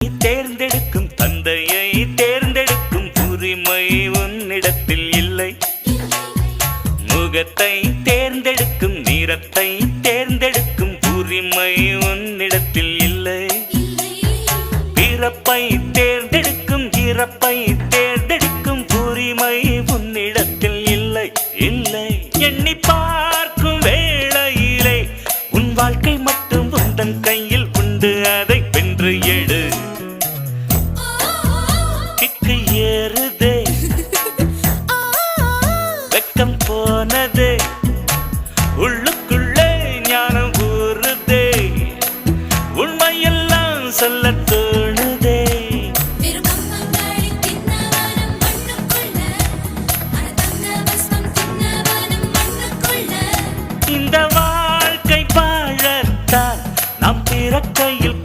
தேர்ந்தெடுக்கும் தந்தையை தேர்ந்தெடுக்கும் உரிமை உன்னிடத்தில் இல்லை. முகத்தை தேர்ந்தெடுக்கும் நிறத்தை தேர்ந்தெடுக்கும் உரிமை உன்னிடத்தில் இல்லை. பிறப்பை தேர்ந்தெடுக்கும் இறப்பை தேர்ந்தெடுக்கும் உரிமை உன்னிடத்தில் இல்லை. இல்லை. எண்ணி பார்க்கும் வேளையிலே உன் வாழ்க்கை மட்டும் உந்தன் கையில் உண்டு. அதை சொல்ல தோணுதே. இந்த வாழ்க்கை வாழத்தான் நம் பிறக்கையில்